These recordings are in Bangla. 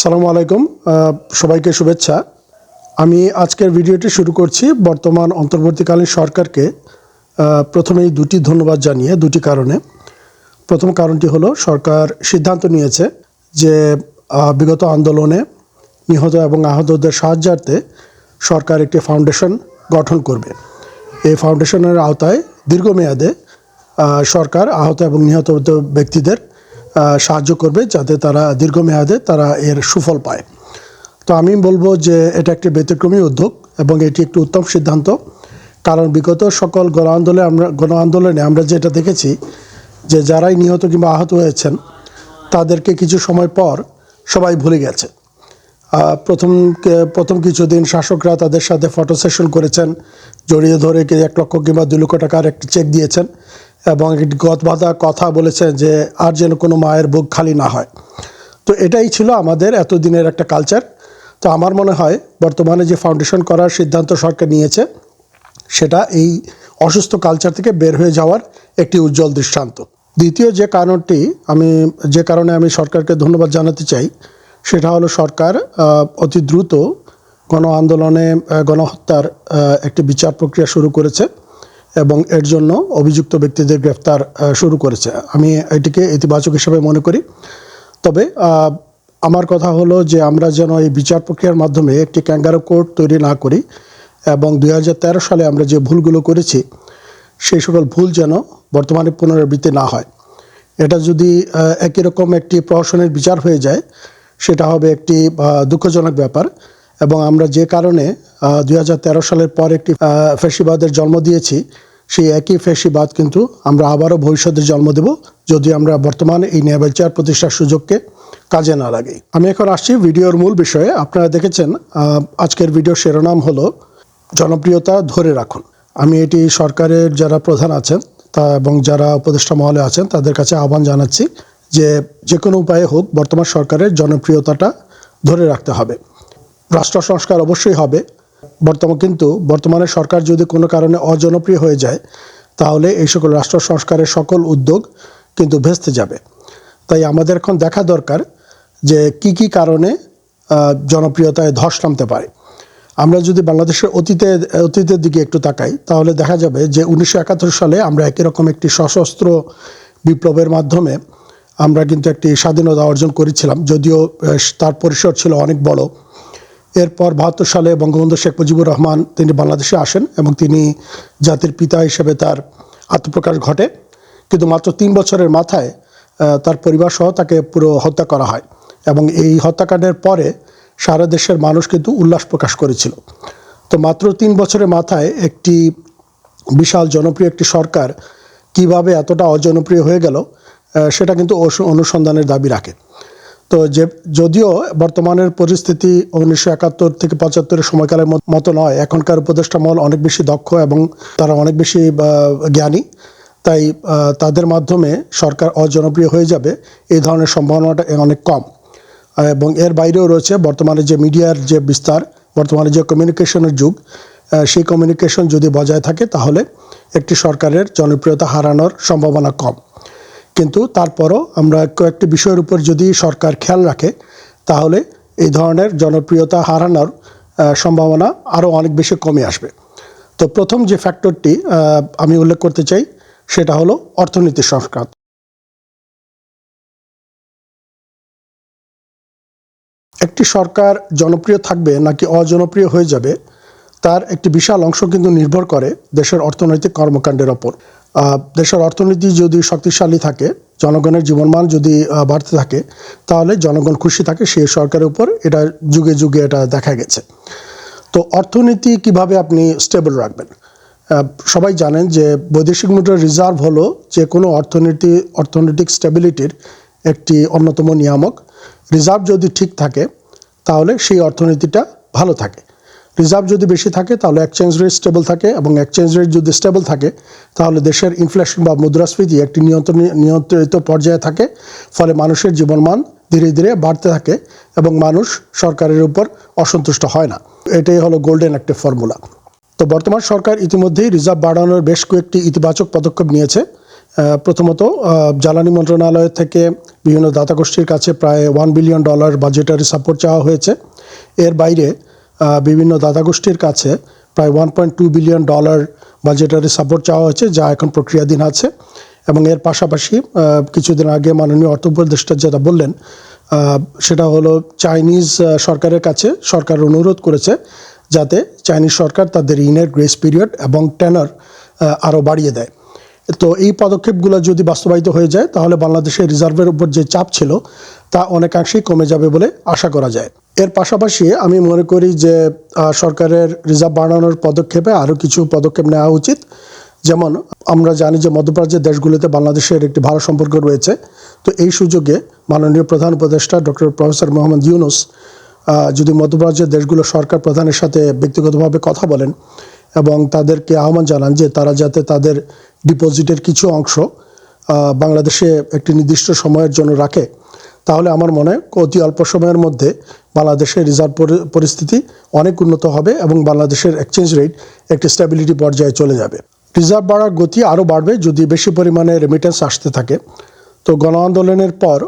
সালামু আলাইকুম। সবাইকে শুভেচ্ছা। আমি আজকের ভিডিওটি শুরু করছি বর্তমান অন্তর্বর্তীকালীন সরকারকে প্রথমেই দুটি ধন্যবাদ জানিয়ে, দুটি কারণে। প্রথম কারণটি হলো, সরকার সিদ্ধান্ত নিয়েছে যে বিগত আন্দোলনে নিহত এবং আহতদের সাহায্যার্থে সরকার একটি ফাউন্ডেশন গঠন করবে। এই ফাউন্ডেশনের আওতায় দীর্ঘমেয়াদে সরকার আহত এবং নিহত ব্যক্তিদের সাহায্য করবে যাতে তারা দীর্ঘমেয়াদে তারা এর সুফল পায়। তো আমি বলব যে এটা একটি ব্যতিক্রমী উদ্যোগ এবং এটি একটি উত্তম সিদ্ধান্ত। কারণ বিগত সকল গণ আন্দোলনে আমরা গণ আন্দোলনে আমরা যেটা দেখেছি, যে যারাই নিহত কিংবা আহত হয়েছেন, তাদেরকে কিছু সময় পর সবাই ভুলে গেছে। প্রথম প্রথম কিছুদিন শাসকরা তাদের সাথে ফটো সেশন করেছেন, জড়িয়ে ধরে এক লক্ষ কিংবা দুই লক্ষ টাকার একটি চেক দিয়েছেন। এবং গত বাঁধা কথা বলেছেন যে আর যেন কোনো মায়ের বুক খালি না হয়। তো এটাই ছিল আমাদের এতদিনের একটা কালচার তো আমার মনে হয় বর্তমানে যে ফাউন্ডেশন করার সিদ্ধান্ত সরকার নিয়েছে, সেটা এই অসুস্থ কালচার থেকে বের হয়ে যাওয়ার একটি উজ্জ্বল দৃষ্টান্ত। দ্বিতীয় যে কারণটি আমি, যে কারণে আমি সরকারকে ধন্যবাদ জানাতে চাই, সেটা হলো সরকার অতি দ্রুত গণ আন্দোলনে গণহত্যার একটি বিচার প্রক্রিয়া শুরু করেছে। এবং এর জন্য অভিযুক্ত ব্যক্তিদের গ্রেফতার শুরু করেছে। আমি এটিকে ইতিবাচক হিসেবে মনে করি। তবে আমার কথা হলো যে আমরা যেন এই বিচার প্রক্রিয়ার মাধ্যমে একটি ক্যাঙ্গারো কোর্ট তৈরি না করি এবং দু হাজার তেরো সালে আমরা যে ভুলগুলো করেছি, সেই সকল ভুল যেন বর্তমানে পুনরাবৃত্তি না হয়। এটা যদি একই রকম একটি প্রহসনের বিচার হয়ে যায়, সেটা হবে একটি দুঃখজনক ব্যাপার এবং আমরা যে কারণে দুই হাজার তেরো সালের পর একটি আহ, ফ্যাসিবাদের জন্ম দিয়েছি। সেই একই ফ্যাসিবাদ কিন্তু আমরা আবারও ভবিষ্যতে জন্ম দেব যদি আমরা বর্তমানে এই ন্যায় বিচার প্রতিষ্ঠার সুযোগকে কাজে না লাগাই। আমি এখন আসছি ভিডিওর মূল বিষয়ে। আপনারা দেখেছেন আজকের ভিডিও শিরোনাম হলো জনপ্রিয়তা ধরে রাখুন। আমি এটি সরকারের যারা প্রধান আছেন তা এবং যারা উপদেষ্টা মহলে আছেন তাদের কাছে আহ্বান জানাচ্ছি যে যে কোনো উপায়ে হোক বর্তমান সরকারের জনপ্রিয়তাটা ধরে রাখতে হবে। রাষ্ট্র সংস্কার অবশ্যই হবে। বর্তমান কিন্তু বর্তমানে সরকার যদি কোনো কারণে অজনপ্রিয় হয়ে যায়, তাহলে এই সকল রাষ্ট্র সংস্কারের সকল উদ্যোগ কিন্তু ভেস্তে যাবে। তাই আমাদের এখন দেখা দরকার যে কি কি কারণে জনপ্রিয়তায় ধস নামতে পারে। আমরা যদি বাংলাদেশের অতীতে, অতীতের দিকে একটু তাকাই, তাহলে দেখা যাবে যে উনিশশো একাত্তর সালে আমরা একই রকম একটি সশস্ত্র বিপ্লবের মাধ্যমে আমরা কিন্তু একটি স্বাধীনতা অর্জন করেছিলাম, যদিও তার পরিসর ছিল অনেক বড়। এরপর বাহাত্তর সালে বঙ্গবন্ধু শেখ মুজিবুর রহমান তিনি বাংলাদেশে আসেন এবং তিনি জাতির পিতা হিসেবে তার আত্মপ্রকাশ ঘটে। কিন্তু মাত্র তিন বছরের মাথায় তার পরিবার সহ তাকে পুরো হত্যা করা হয় এবং এই হত্যাকাণ্ডের পরে সারা দেশের মানুষ কিন্তু উল্লাস প্রকাশ করেছিল। তো মাত্র তিন বছরের মাথায় একটি বিশাল জনপ্রিয় একটি সরকার কীভাবে এতটা অজনপ্রিয় হয়ে গেল সেটা কিন্তু অনুসন্ধানের দাবি রাখে। তো যে, যদিও বর্তমানের পরিস্থিতি উনিশশো একাত্তর থেকে পঁচাত্তরের সময়কালের মতো নয়, এখনকার উপদেষ্টা মহল অনেক বেশি দক্ষ এবং তারা অনেক বেশি জ্ঞানী। তাই তাদের মাধ্যমে সরকার অজনপ্রিয় হয়ে যাবে, এই ধরনের সম্ভাবনাটা অনেক কম। এবং এর বাইরেও রয়েছে বর্তমানে যে মিডিয়ার যে বিস্তার, বর্তমানে যে কমিউনিকেশনের যুগ সেই কমিউনিকেশন যদি বজায় থাকে তাহলে একটি সরকারের জনপ্রিয়তা হারানোর সম্ভাবনা কম। কিন্তু তারপরও আমরা কয়েকটি বিষয়ের উপর যদি সরকার খেয়াল রাখে, তাহলে এই ধরনের জনপ্রিয়তা হারানোর সম্ভাবনা আরও অনেক বেশি কমে আসবে। তো প্রথম যে ফ্যাক্টরটি আমি উল্লেখ করতে চাই, সেটা হলো অর্থনীতি সংস্কার একটি সরকার জনপ্রিয় থাকবে নাকি অজনপ্রিয় হয়ে যাবে, তার একটি বিশাল অংশ কিন্তু নির্ভর করে দেশের অর্থনৈতিক কর্মকাণ্ডের ওপর। দেশের অর্থনীতি যদি শক্তিশালী থাকে, জনগণের জীবনমান যদি বাড়তে থাকে, তাহলে জনগণ খুশি থাকে সেই সরকারের উপর এটা যুগে যুগে এটা দেখা গেছে। তো অর্থনীতি কীভাবে আপনি স্টেবল রাখবেন? সবাই জানেন যে বৈদেশিক মুদ্রার রিজার্ভ হলো যে কোনো অর্থনীতি, অর্থনৈতিক স্টেবিলিটির একটি অন্যতম নিয়ামক। রিজার্ভ যদি ঠিক থাকে, তাহলে সেই অর্থনীতিটা ভালো থাকে। রিজার্ভ যদি বেশি থাকে, তাহলে এক্সচেঞ্জ রেট স্টেবল থাকে এবং এক্সচেঞ্জ রেট যদি স্টেবল থাকে, তাহলে দেশের ইনফ্লেশন বা মুদ্রাস্ফীতি একটি নিয়ন্ত্রণ, নিয়ন্ত্রিত পর্যায়ে থাকে, ফলে মানুষের জীবনমান ধীরে ধীরে বাড়তে থাকে এবং মানুষ সরকারের উপর অসন্তুষ্ট হয় না। এটাই হলো গোল্ডেন একটা ফর্মুলা তো বর্তমান সরকার ইতিমধ্যেই রিজার্ভ বাড়ানোর বেশ কয়েকটি ইতিবাচক পদক্ষেপ নিয়েছে। প্রথমত জ্বালানি মন্ত্রণালয় থেকে বিভিন্ন দাতা গোষ্ঠীর কাছে প্রায় one billion dollar budgetary support চাওয়া হয়েছে। এর বাইরে বিভিন্ন দাতা গোষ্ঠীর কাছে প্রায় one point two billion dollar budgetary support চাওয়া হয়েছে, যা এখন প্রক্রিয়াধীন আছে। এবং এর পাশাপাশি কিছুদিন আগে মাননীয় অর্থ উপদেষ্টা যেটা বললেন সেটা হলো চাইনিজ সরকারের কাছে সরকার অনুরোধ করেছে যাতে চাইনিজ সরকার তাদের ঋণের গ্রেস পিরিয়ড এবং টেনার আরও বাড়িয়ে দেয়। তো এই পদক্ষেপগুলো যদি বাস্তবায়িত হয়ে যায়, তাহলে বাংলাদেশের রিজার্ভের উপর যে চাপ ছিল, তা অনেকাংশেই কমে যাবে বলে আশা করা যায়। এর পাশাপাশি আমি মনে করি যে সরকারের রিজার্ভ বাড়ানোর পদক্ষেপে আরও কিছু পদক্ষেপ নেওয়া উচিত। যেমন, আমরা জানি যে মধ্যপ্রাচ্যের দেশগুলোতে বাংলাদেশের একটি ভালো সম্পর্ক রয়েছে। তো এই সুযোগে মাননীয় প্রধান উপদেষ্টা ডক্টর প্রফেসর মোহাম্মদ ইউনুস যদি মধ্যপ্রাচ্যের দেশগুলো সরকার প্রধানের সাথে ব্যক্তিগতভাবে কথা বলেন এবং তাদেরকে আহ্বান জানান যে, তারা যাতে তাদের ডিপোজিটের কিছু অংশ বাংলাদেশে একটি নির্দিষ্ট সময়ের জন্য রাখে তাহলে আমার মনে হয় অতি অল্প সময়ের মধ্যে বাংলাদেশের রিজার্ভ পরি- পরিস্থিতি অনেক উন্নত হবে এবং বাংলাদেশের এক্সচেঞ্জ রেট একটি স্ট্যাবিলিটি পর্যায়ে চলে যাবে। রিজার্ভ বাড়ার গতি আরও বাড়বে যদি বেশি পরিমাণে রেমিটেন্স আসতে থাকে। তো গণ আন্দোলনের পর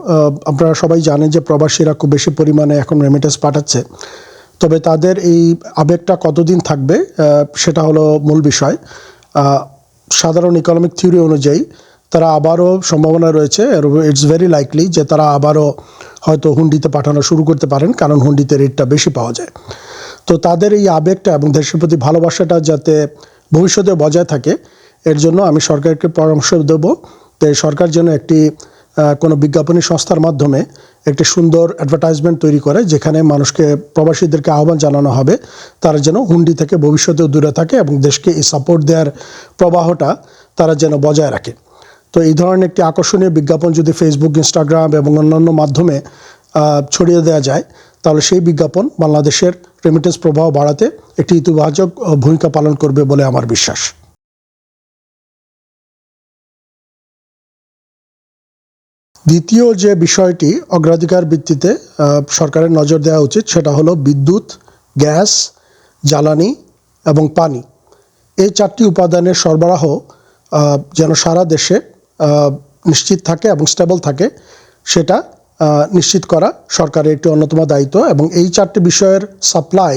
আপনারা সবাই জানেন যে প্রবাসীরা খুব বেশি পরিমাণে এখন রেমিটেন্স পাঠাচ্ছে। তবে তাদের এই আবেগটা কতদিন থাকবে সেটা হলো মূল বিষয়। সাধারণ ইকোনমিক থিওরি অনুযায়ী তারা আবারও সম্ভাবনা রয়েছে ইটস ভেরি লাইকলি যে তারা আবারও হয়তো হুন্ডিতে পাঠানো শুরু করতে পারেন, কারণ হুন্ডিতে রেটটা বেশি পাওয়া যায়। তো তাদের এই আবেগটা এবং দেশের প্রতি ভালোবাসাটা যাতে ভবিষ্যতে বজায় থাকে, এর জন্য আমি সরকারকে পরামর্শ দেব যে সরকার যেন একটি কোনো বিজ্ঞাপনী সংস্থার মাধ্যমে একটি সুন্দর অ্যাডভার্টাইজমেন্ট তৈরি করে, যেখানে মানুষকে, প্রবাসীদেরকে আহ্বান জানানো হবে, তারা যেন হুন্ডি থেকে ভবিষ্যতেও দূরে থাকে এবং দেশকে এই সাপোর্ট দেওয়ার প্রবাহটা তারা যেন বজায় রাখে। তো এই ধরনের একটি আকর্ষণীয় বিজ্ঞাপন যদি ফেসবুক ইনস্টাগ্রাম এবং অন্যান্য মাধ্যমে ছড়িয়ে দেওয়া যায়, তাহলে সেই বিজ্ঞাপন বাংলাদেশের রেমিটেন্স প্রবাহ বাড়াতে একটি ইতিবাচক ভূমিকা পালন করবে বলে আমার বিশ্বাস। দ্বিতীয় যে বিষয়টি অগ্রাধিকার ভিত্তিতে সরকারের নজর দেওয়া উচিত, সেটা হলো বিদ্যুৎ, গ্যাস, জ্বালানি এবং পানি। এই চারটি উপাদানের সরবরাহ যেন সারা দেশে নিশ্চিত থাকে এবং স্টেবল থাকে, সেটা নিশ্চিত করা সরকারের একটি অন্যতম দায়িত্ব এবং এই চারটি বিষয়ের সাপ্লাই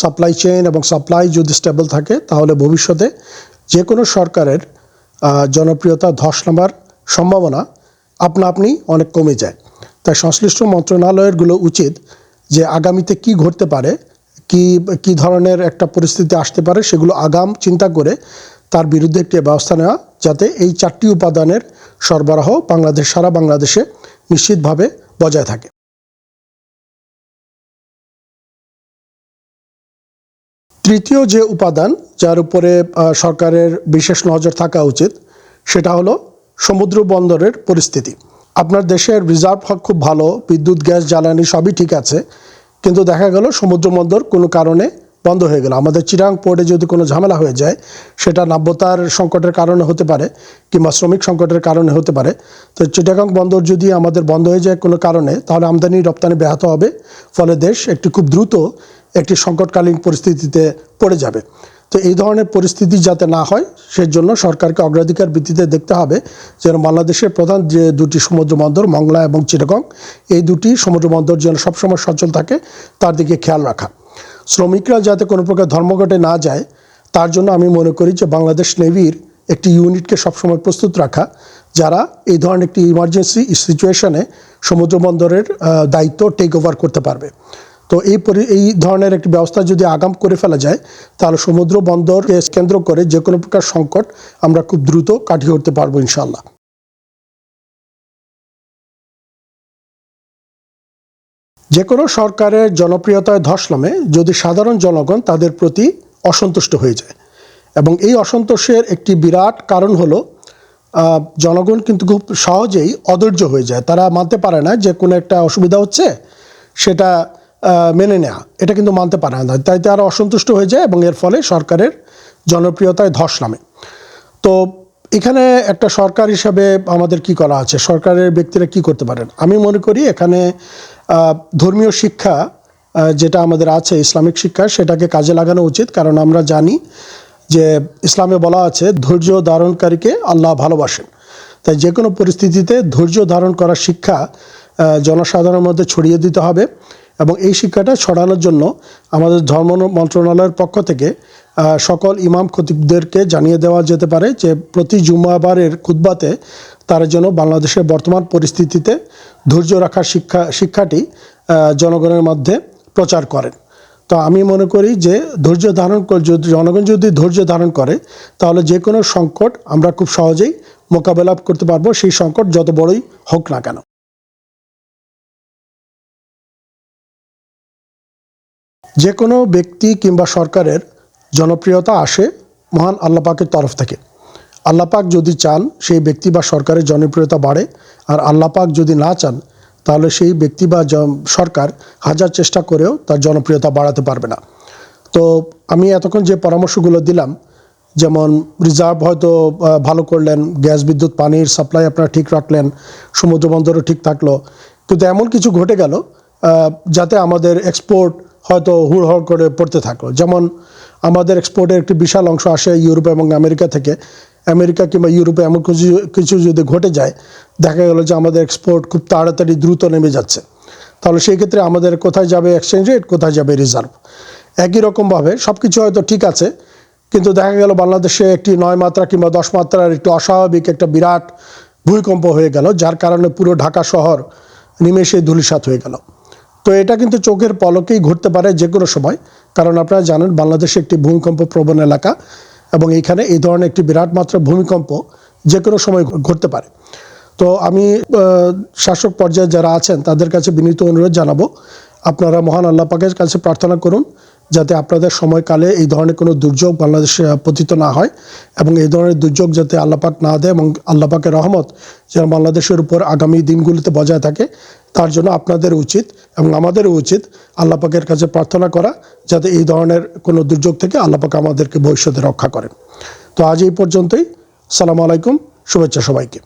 সাপ্লাই চেইন এবং সাপ্লাই যদি স্টেবল থাকে, তাহলে ভবিষ্যতে যে কোনো সরকারের জনপ্রিয়তা ধস নামার সম্ভাবনা আপনা আপনি অনেক কমে যায়। তাই সংশ্লিষ্ট মন্ত্রণালয়েরগুলো উচিত যে আগামীতে কি ঘটতে পারে, কি কি ধরনের একটা পরিস্থিতি আসতে পারে, সেগুলো আগাম চিন্তা করে তার বিরুদ্ধে একটি ব্যবস্থা নেওয়া যাতে এই চারটি উপাদানের সরবরাহ বাংলাদেশ, সারা বাংলাদেশে নিশ্চিতভাবে বজায় থাকে। তৃতীয় যে উপাদান, যার উপরে সরকারের বিশেষ নজর থাকা উচিত, সেটা হলো সমুদ্র বন্দরের পরিস্থিতি। আপনার দেশের রিজার্ভ খুব ভালো, বিদ্যুৎ, গ্যাস, জ্বালানি সবই ঠিক আছে, কিন্তু দেখা গেল সমুদ্র বন্দর কোনো কারণে বন্ধ হয়ে গেল। আমাদের চিরাং পোর্টে যদি কোনো ঝামেলা হয়ে যায়, সেটা নাব্যতার সংকটের কারণে হতে পারে কিংবা শ্রমিক সংকটের কারণে হতে পারে। তো চিটাগাং বন্দর যদি আমাদের বন্ধ হয়ে যায় কোনো কারণে, তাহলে আমদানি রপ্তানি ব্যাহত হবে। ফলে দেশ একটি খুব দ্রুত একটি সংকটকালীন পরিস্থিতিতে পড়ে যাবে। তো এই ধরনের পরিস্থিতি যাতে না হয়, সেজন্য সরকারকে অগ্রাধিকার ভিত্তিতে দেখতে হবে যেন বাংলাদেশের প্রধান যে দুটি সমুদ্র বন্দর, মংলা এবং চিটাগং, এই দুটি সমুদ্র বন্দর যেন সবসময় সচল থাকে, তার দিকে খেয়াল রাখা। শ্রমিকরা যাতে কোনো প্রকার ধর্মঘটে না যায়, তার জন্য আমি মনে করি যে বাংলাদেশ নেভির একটি ইউনিটকে সবসময় প্রস্তুত রাখা, যারা এই ধরনের একটি ইমার্জেন্সি সিচুয়েশনে সমুদ্র বন্দরের দায়িত্ব টেক ওভার করতে পারবে। তো এই পরি, এই ধরনের একটি ব্যবস্থা যদি আগাম করে ফেলা যায়, তাহলে সমুদ্র বন্দরকে কেন্দ্র করে যে কোনো প্রকার সংকট আমরা খুব দ্রুত কাটিয়ে উঠতে পারব ইনশাল্লাহ যে কোনো সরকারের জনপ্রিয়তায় ধস নামে যদি সাধারণ জনগণ তাদের প্রতি অসন্তুষ্ট হয়ে যায়। এবং এই অসন্তোষের একটি বিরাট কারণ হলো জনগণ কিন্তু খুব সহজেই অধৈর্য হয়ে যায়। তারা মানতে পারে না যে কোনো একটা অসুবিধা হচ্ছে, সেটা মেনে নেওয়া এটা কিন্তু মানতে পারে না। তাই তারা অসন্তুষ্ট হয়ে যায় এবং এর ফলে সরকারের জনপ্রিয়তায় ধস নামে। তো এখানে একটা সরকার হিসাবে আমাদের কি করা আছে? সরকারের ব্যক্তিরা কি করতে পারেন? আমি মনে করি এখানে ধর্মীয় শিক্ষা যেটা আমাদের আছে, ইসলামিক শিক্ষা, সেটাকে কাজে লাগানো উচিত। কারণ আমরা জানি যে ইসলামে বলা আছে, ধৈর্য ধারণকারীকে আল্লাহ ভালোবাসেন। তাই যে কোনো পরিস্থিতিতে ধৈর্য ধারণ করার শিক্ষা জনসাধারণের মধ্যে ছড়িয়ে দিতে হবে। এবং এই শিক্ষাটা ছড়ানোর জন্য আমাদের ধর্ম মন্ত্রণালয়ের পক্ষ থেকে সকল ইমাম খতিবদেরকে জানিয়ে দেওয়া যেতে পারে যে প্রতি জুম্মাবারের খুতবাতে তারা যেন বাংলাদেশের বর্তমান পরিস্থিতিতে ধৈর্য রাখার শিক্ষা, শিক্ষাটি জনগণের মধ্যে প্রচার করেন। তো আমি মনে করি যে ধৈর্য ধারণ জনগণ যদি ধৈর্য ধারণ করে, তাহলে যে কোনো সংকট আমরা খুব সহজেই মোকাবেলা করতে পারব। সেই সংকট যত বড়ই হোক না কেন। যে কোনো ব্যক্তি কিংবা সরকারের জনপ্রিয়তা আসে মহান আল্লাপাকের তরফ থেকে। আল্লাপাক যদি চান সেই ব্যক্তি বা সরকারের জনপ্রিয়তা বাড়ে, আর আল্লাপাক যদি না চান, তাহলে সেই ব্যক্তি বা সরকার হাজার চেষ্টা করেও তার জনপ্রিয়তা বাড়াতে পারবে না। তো আমি এতক্ষণ যে পরামর্শগুলো দিলাম, যেমন রিজার্ভ হয়তো ভালো করলেন, গ্যাস, বিদ্যুৎ, পানির সাপ্লাই আপনারা ঠিক রাখলেন, সমুদ্র বন্দরও ঠিক থাকল, কিন্তু এমন কিছু ঘটে গেল যাতে আমাদের এক্সপোর্ট হয়তো হুড়হড় করে পড়তে থাকল যেমন আমাদের এক্সপোর্টের একটি বিশাল অংশ আসে ইউরোপ এবং আমেরিকা থেকে। আমেরিকা কিংবা ইউরোপে এমন কিছু কিছু যদি ঘটে যায়, দেখা গেল যে আমাদের এক্সপোর্ট খুব তাড়াতাড়ি দ্রুত নেমে যাচ্ছে। তাহলে সেই ক্ষেত্রে আমাদের কোথায় যাবে এক্সচেঞ্জ রেট কোথায় যাবে রিজার্ভ একই রকমভাবে সব কিছু হয়তো ঠিক আছে, কিন্তু দেখা গেল বাংলাদেশে একটি নয় মাত্রা কিংবা দশ মাত্রার একটি অস্বাভাবিক একটা বিরাট ভূমিকম্প হয়ে গেল, যার কারণে পুরো ঢাকা শহর নিমেষে ধূলিসাৎ হয়ে গেল। তো এটা কিন্তু চোখের পলকেই ঘটতে পারে যে কোনো সময়। কারণ আপনারা জানেন, বাংলাদেশ একটি ভূমিকম্প প্রবণ এলাকা এবং এইখানে এই ধরনের একটি বিরাট মাত্রা ভূমিকম্প যে কোনো সময় ঘটতে পারে। তো আমি শাসক পর্যায়ে যারা আছেন, তাদের কাছে বিনীত অনুরোধ জানাব, আপনারা মহান আল্লাহ পাকের কাছে প্রার্থনা করুন যাতে আপনাদের সময়কালে এই ধরনের কোনো দুর্যোগ বাংলাদেশে পতিত না হয় এবং এই ধরনের দুর্যোগ যাতে আল্লাহ পাক না দেয় এবং আল্লাহ পাকের রহমত যেন বাংলাদেশের উপর আগামী দিনগুলিতে বজায় থাকে, তার জন্য আপনাদের উচিত এবং আমাদেরও উচিত আল্লাহ পাকের কাছে প্রার্থনা করা যাতে এই ধরনের কোনো দুর্যোগ থেকে আল্লাহ পাক আমাদেরকে ভবিষ্যতে রক্ষা করেন। তো আজ এই পর্যন্তই। সালাম আলাইকুম। শুভেচ্ছা সবাইকে।